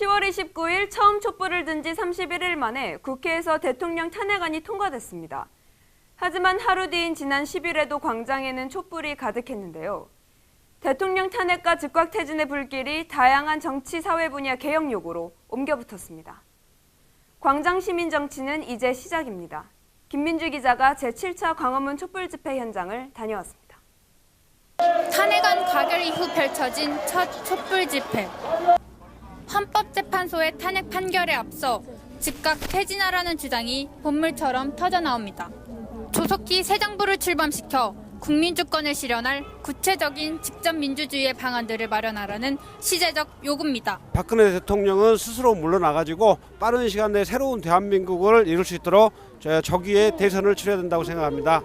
10월 29일 처음 촛불을 든 지 31일 만에 국회에서 대통령 탄핵안이 통과됐습니다. 하지만 하루 뒤인 지난 10일에도 광장에는 촛불이 가득했는데요. 대통령 탄핵과 즉각 퇴진의 불길이 다양한 정치 사회 분야 개혁 요구로 옮겨붙었습니다. 광장 시민 정치는 이제 시작입니다. 김민주 기자가 제7차 광화문 촛불 집회 현장을 다녀왔습니다. 탄핵안 가결 이후 펼쳐진 첫 촛불 집회. 헌법재판소의 탄핵 판결에 앞서 즉각 퇴진하라는 주장이 본물처럼 터져나옵니다. 조속히 새 정부를 출범시켜 국민 주권을 실현할 구체적인 직접 민주주의의 방안들을 마련하라는 시제적 요구입니다. 박근혜 대통령은 스스로 물러나가지고 빠른 시간 내에 새로운 대한민국을 이룰 수 있도록 저- 저기에 대선을 치러야 된다고 생각합니다.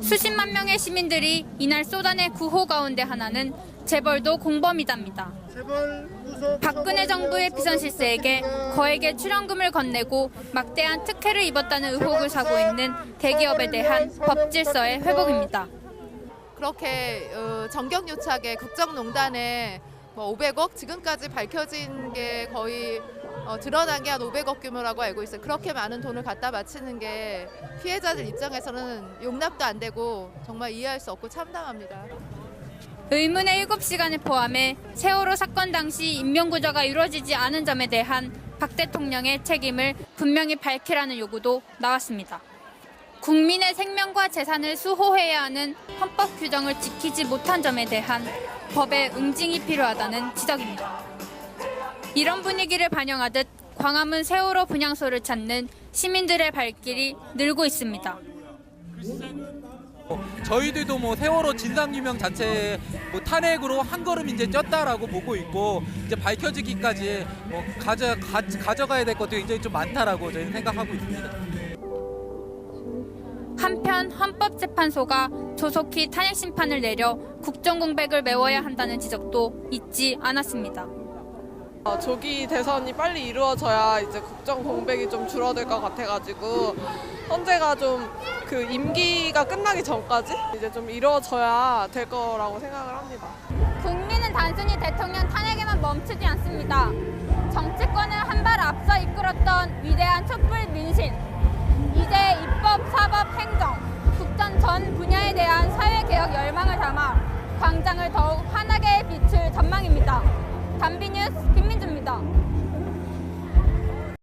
수십만 명의 시민들이 이날 쏟아낸 구호 가운데 하나는 재벌도 공범이답니다. 박근혜 정부의 비선 실세에게 거액의 출연금을 건네고 막대한 특혜를 입었다는 의혹을 사고 있는 대기업에 대한 법 질서의 회복입니다. 그렇게 어, 정경유착에 국정농단에 뭐 500억 지금까지 밝혀진 게 거의 어, 드러난 게 한 500억 규모라고 알고 있어요. 그렇게 많은 돈을 갖다 바치는 게 피해자들 입장에서는 용납도 안 되고 정말 이해할 수 없고 참담합니다. 의문의 7시간을 포함해 세월호 사건 당시 인명구조가 이루어지지 않은 점에 대한 박 대통령의 책임을 분명히 밝히라는 요구도 나왔습니다. 국민의 생명과 재산을 수호해야 하는 헌법 규정을 지키지 못한 점에 대한 법의 응징이 필요하다는 지적입니다. 이런 분위기를 반영하듯 광화문 세월호 분향소를 찾는 시민들의 발길이 늘고 있습니다. 저희들도 뭐 세월호 진상규명 자체 뭐 탄핵으로 한 걸음 이제 쪘다라고 보고 있고 이제 밝혀지기까지 뭐 가져 가, 가져가야 될 것도 굉장히 좀 많다라고 저희는 생각하고 있습니다. 한편 헌법재판소가 조속히 탄핵 심판을 내려 국정 공백을 메워야 한다는 지적도 잊지 않았습니다. 어, 조기 대선이 빨리 이루어져야 이제 국정 공백이 좀 줄어들 것 같아가지고 헌재가 좀 그 임기가 끝나기 전까지 이제 좀 이루어져야 될 거라고 생각을 합니다. 국민은 단순히 대통령 탄핵에만 멈추지 않습니다. 정치권을 한 발 앞서 이끌었던 위대한 촛불 민심. 이제 입법, 사법, 행정, 국정 전 분야에 대한 사회 개혁 열망을 담아 광장을 더욱 환하게 비출 전망입니다. 담비 뉴스 김민주입니다.